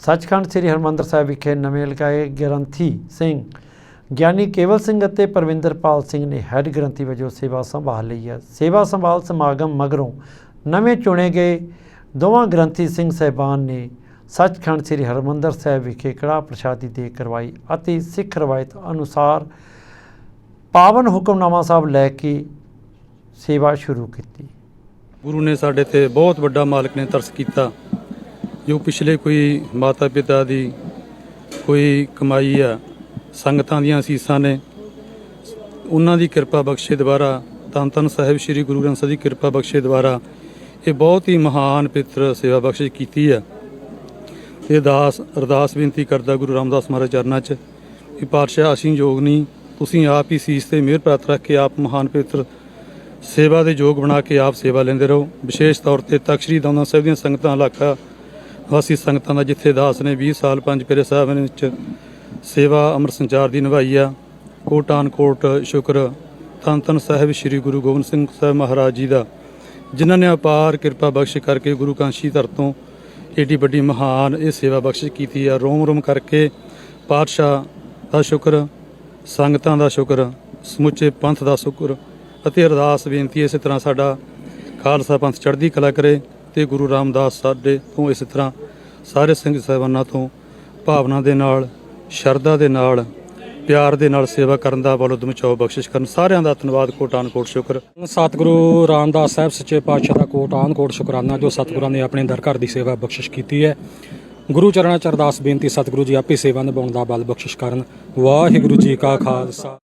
ਸੱਚਖੰਡ ਸ੍ਰੀ ਹਰਿਮੰਦਰ ਸਾਹਿਬ ਵਿਖੇ ਨਵੇਂ ਲਗਾਏ ਗ੍ਰੰਥੀ ਸਿੰਘ। ਗਿਆਨੀ ਕੇਵਲ ਸਿੰਘ ਅਤੇ ਪਰਵਿੰਦਰਪਾਲ ਸਿੰਘ ਨੇ ਹੈੱਡ ਗ੍ਰੰਥੀ ਵਜੋਂ ਸੇਵਾ ਸੰਭਾਲ ਲਈ ਹੈ। ਸੇਵਾ ਸੰਭਾਲ ਸਮਾਗਮ ਮਗਰੋਂ ਨਵੇਂ ਚੁਣੇ ਗਏ ਦੋਵਾਂ ਗ੍ਰੰਥੀ ਸਿੰਘ ਸਹਿਬਾਨ ਨੇ ਸੱਚਖੰਡ ਸ੍ਰੀ ਹਰਿਮੰਦਰ ਸਾਹਿਬ ਵਿਖੇ ਕੜਾਹ ਪ੍ਰਸ਼ਾਦੀ ਦੇ ਕਰਵਾਈ ਅਤੇ ਸਿੱਖ ਰਵਾਇਤ ਅਨੁਸਾਰ ਪਾਵਨ ਹੁਕਮਨਾਮਾ ਸਾਹਿਬ ਲੈ ਕੇ ਸੇਵਾ ਸ਼ੁਰੂ ਕੀਤੀ। ਗੁਰੂ ਨੇ ਸਾਡੇ ਤੇ ਬਹੁਤ ਵੱਡਾ ਮਾਲਕ ਨੇ ਤਰਸ ਕੀਤਾ। ਜੋ ਪਿਛਲੇ ਕੋਈ ਮਾਤਾ ਪਿਤਾ ਦੀ ਕੋਈ ਕਮਾਈ ਆ, ਸੰਗਤਾਂ ਦੀਆਂ ਅਸੀਸਾਂ ਨੇ, ਉਹਨਾਂ ਦੀ ਕਿਰਪਾ ਬਖਸ਼ੇ ਦੁਆਰਾ, ਧੰਨ ਧੰਨ ਸਾਹਿਬ ਸ੍ਰੀ ਗੁਰੂ ਗ੍ਰੰਥ ਸਾਹਿਬ ਦੀ ਕਿਰਪਾ ਬਖਸ਼ੇ ਦੁਆਰਾ, ਇਹ ਬਹੁਤ ਹੀ ਮਹਾਨ ਪਿੱਤਰ ਸੇਵਾ ਬਖਸ਼ਿਸ਼ ਕੀਤੀ ਆ। ਇਹ ਦਾਸ, ਅਰਦਾਸ ਬੇਨਤੀ ਕਰਦਾ ਗੁਰੂ ਰਾਮਦਾਸ ਮਹਾਰਾਜ ਚਰਨਾਂ 'ਚ ਕਿ ਪਾਤਸ਼ਾਹ ਅਸੀਂ ਯੋਗ ਨਹੀਂ, ਤੁਸੀਂ ਆਪ ਹੀ ਸੀਸ ਤੇ ਮਿਹਰ ਪ੍ਰਾਪਤ ਰੱਖ ਕੇ ਆਪ ਮਹਾਨ ਪਿੱਤਰ ਸੇਵਾ ਦੇ ਯੋਗ ਬਣਾ ਕੇ ਆਪ ਸੇਵਾ ਲੈਂਦੇ ਰਹੋ। ਵਿਸ਼ੇਸ਼ ਤੌਰ ਤੇ ਤਖਤ ਸ੍ਰੀ ਸਾਹਿਬ ਦੀਆਂ ਸੰਗਤਾਂ ਇਲਾਕਾ ਵਾਸੀ ਸੰਗਤਾਂ ਦਾ ਜਿੱਥੇ ਦਾਸ ਨੇ 20 ਸਾਲ ਪੰਜ ਪੇਰੇ ਸਾਹਿਬ ਦੇ ਵਿੱਚ ਸੇਵਾ ਅਮਰ ਸੰਚਾਰ ਦੀ ਨਿਭਾਈ ਆ ਕੋਟਾਨ ਕੋਟ ਸ਼ੁਕਰ ਧੰਨ ਧੰਨ ਸਾਹਿਬ ਸ੍ਰੀ ਗੁਰੂ ਗੋਬਿੰਦ ਸਿੰਘ ਸਾਹਿਬ ਮਹਾਰਾਜ ਜੀ ਦਾ, ਜਿਨ੍ਹਾਂ ਨੇ ਅਪਾਰ ਕਿਰਪਾ ਬਖਸ਼ ਕਰਕੇ ਗੁਰੂ ਕਾਂਸ਼ੀ ਧਰ ਤੋਂ ਏਡੀ ਵੱਡੀ ਮਹਾਨ ਇਹ ਸੇਵਾ ਬਖਸ਼ਿਸ਼ ਕੀਤੀ ਆ। ਰੋਮ ਰੋਮ ਕਰਕੇ ਪਾਤਸ਼ਾਹ ਦਾ ਸ਼ੁਕਰ, ਸੰਗਤਾਂ ਦਾ ਸ਼ੁਕਰ, ਸਮੁੱਚੇ ਪੰਥ ਦਾ ਸ਼ੁਕਰ ਅਤੇ ਅਰਦਾਸ ਬੇਨਤੀ ਇਸੇ ਤਰ੍ਹਾਂ ਸਾਡਾ ਖਾਲਸਾ ਪੰਥ ਚੜ੍ਹਦੀ ਕਲਾ ਕਰੇ। ਤੇ ਗੁਰੂ ਰਾਮਦਾਸ ਸਾਡੇ ਤੋਂ ਇਸ ਤਰ੍ਹਾਂ ਸਾਰੇ ਸਿੰਘ ਸਾਹਿਬਾਨਾਂ ਤੋਂ ਭਾਵਨਾ ਦੇ ਨਾਲ, ਸ਼ਰਧਾ ਦੇ ਨਾਲ, ਪਿਆਰ ਦੇ ਨਾਲ ਸੇਵਾ ਕਰਨ ਦਾ ਬਲ ਉਦਮ ਚਾਓ ਬਖਸ਼ਿਸ਼ ਕਰਨ। ਸਾਰਿਆਂ ਦਾ ਧੰਨਵਾਦ ਕੋਟਾਨ ਕੋਟ ਸ਼ੁਕਰ। ਸਤਿਗੁਰੂ ਰਾਮਦਾਸ ਸਾਹਿਬ, ਸੱਚੇ ਪਾਤਸ਼ਾਹ ਦਾ ਕੋਟ ਆਨਕੋਟ ਸ਼ੁਕਰਾਨਾ, ਜੋ ਸਤਿਗੁਰਾਂ ਨੇ ਆਪਣੇ ਦਰ ਘਰ ਦੀ ਸੇਵਾ ਬਖਸ਼ਿਸ਼ ਕੀਤੀ ਹੈ। ਗੁਰੂ ਚਰਨਾਂ ਚ ਅਰਦਾਸ ਬੇਨਤੀ, ਸਤਿਗੁਰੂ ਜੀ ਆਪੇ ਸੇਵਾ ਨਿਭਾਉਣ ਦਾ ਬਲ ਬਖਸ਼ਿਸ਼ ਕਰਨ। ਵਾਹਿਗੁਰੂ ਜੀ ਕਾ ਖਾਲਸਾ।